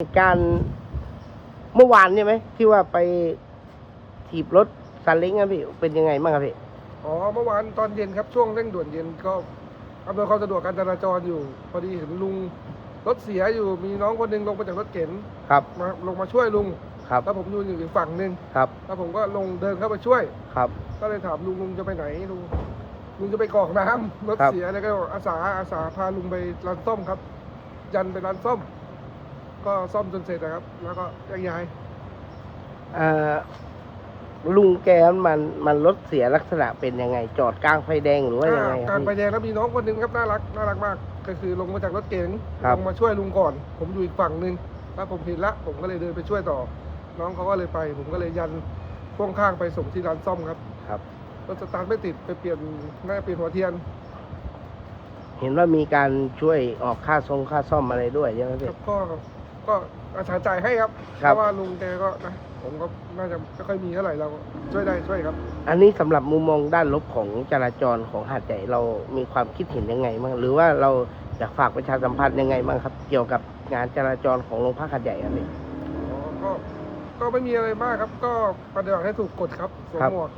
เหตุการณ์เมื่อวานใช่ไหมที่ว่าไปถีบรถซาเล้งอะพี่เป็นยังไงบ้างครับพี่อ๋อเมื่อวานตอนเย็นครับช่วงเร่งด่วนเย็นก็อำนวยความสะดวกการจราจรอยู่ พอดีเห็นลุงรถเสียอยู่มีน้องคนหนึงลงมาจากรถเก๋งครับมาลงมาช่วยลุงครับแล้วผมอยู่อยู่อีกฝั่งหนึ่งครับแล้วผมก็ลงเดินเข้าไปช่วย ครับก็เลยถามลุงลุงจะไปไหนลุงลุงจะไปกรอกน้ำรถครับเสียแล้วก็อาสาอาสาพาลุงไปร้านซ่อมครับ ยันไปร้านซ่อม ก็ซ่อมจนเสร็จนะครับ แล้วก็แยกย้ายเอ่อลุงแกมันมันรถเสียลักษณะเป็นยังไง จอดกลางไฟแดงหรือว่ายังไงคการับรไฟพี่ แดงแล้วมีน้องคนหนึงครับน่ารักน่ารักมาก ก็คือลงมาจากรถเก๋งครับ ลงมาช่วยลุงก่อน ผมอยู่อีกฝั่งหนึ่งแล้วผมเห็นละผมก็เลยเดินไปช่วยต่อ น้องเขาก็เลยไป ผมก็เลยยันพ่วงข้างไปส่งที่ร้านซ่อมครับครับ รถสตาร์ทไม่ติดไปเปลี่ยนน่าจะเปลี่ยนหัวเทียนเห็นว่ามีการช่วยออกค่าทรงค่าซ่อมอะไรด้วยใช่ไหมคพี่รับก็ ก็อาสาจ่ายให้ครับครัเพบราะว่าลุงแกก็นะผมก็น่าจะไม่ค่อยมีเท่าไหร่เราก็ช่วยได้ช่วยครับ อันนี้สำหรับมุมมองด้านลบของจราจรของหาดใหญ่เรามีความคิดเห็นยังไงบ้างหรือว่าเราอยากฝากประชาสัมพันธ์ยังไงบ้างครับ เกี่ยวกับงานจราจรของโรงพักหาดใหญ่ครับพี่ อ๋อก็ก็ไม่มีอะไรมากครับ ก็ปฏิบัติให้ถูกกฎครับสวมครับ หมวก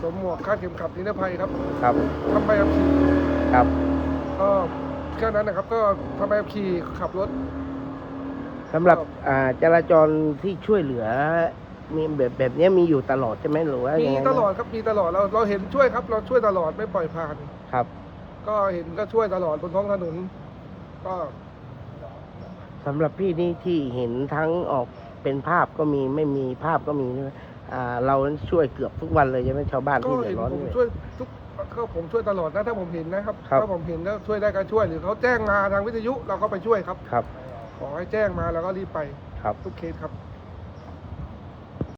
สวมหมวกคาดเข็มขัดนิรภัยครับครับทำใบขับขี่ครับก็แค่นั้นนะครับ ก็ทำใบขับขี่ขับรถ สำหรับอ่าจราจรที่ช่วยเหลือ มีแบบแบบนี้มีอยู่ตลอดใช่ไหมหรือว่ามียังไงตลอดครับมีตลอดเราเราเห็นช่วยครับ เราช่วยตลอดไม่ปล่อยผ่าน ครับ ก็เห็นก็ช่วยตลอดบนท้องถนนก็สำหรับพี่นี่ที่เห็นทั้งออกเป็นภาพก็มีไม่มีภาพก็มีใช่ไหมอ่าเราช่วยเกือบทุกวันเลยใช่ไหมชาวบ้านก็ที่เดือเห็ดนร้อนผมด้วยช่วยทุกก็ผมช่วยตลอดนะถ้าผมเห็นนะครับครับ ถ้าผมเห็นแล้วช่วยได้ก็ช่วยหรือเขาแจ้งมาทางวิทยุเราก็ไปช่วยครับ ครับ ขอให้แจ้งมาแล้วก็รีบไปครับ ทุกเคสครับ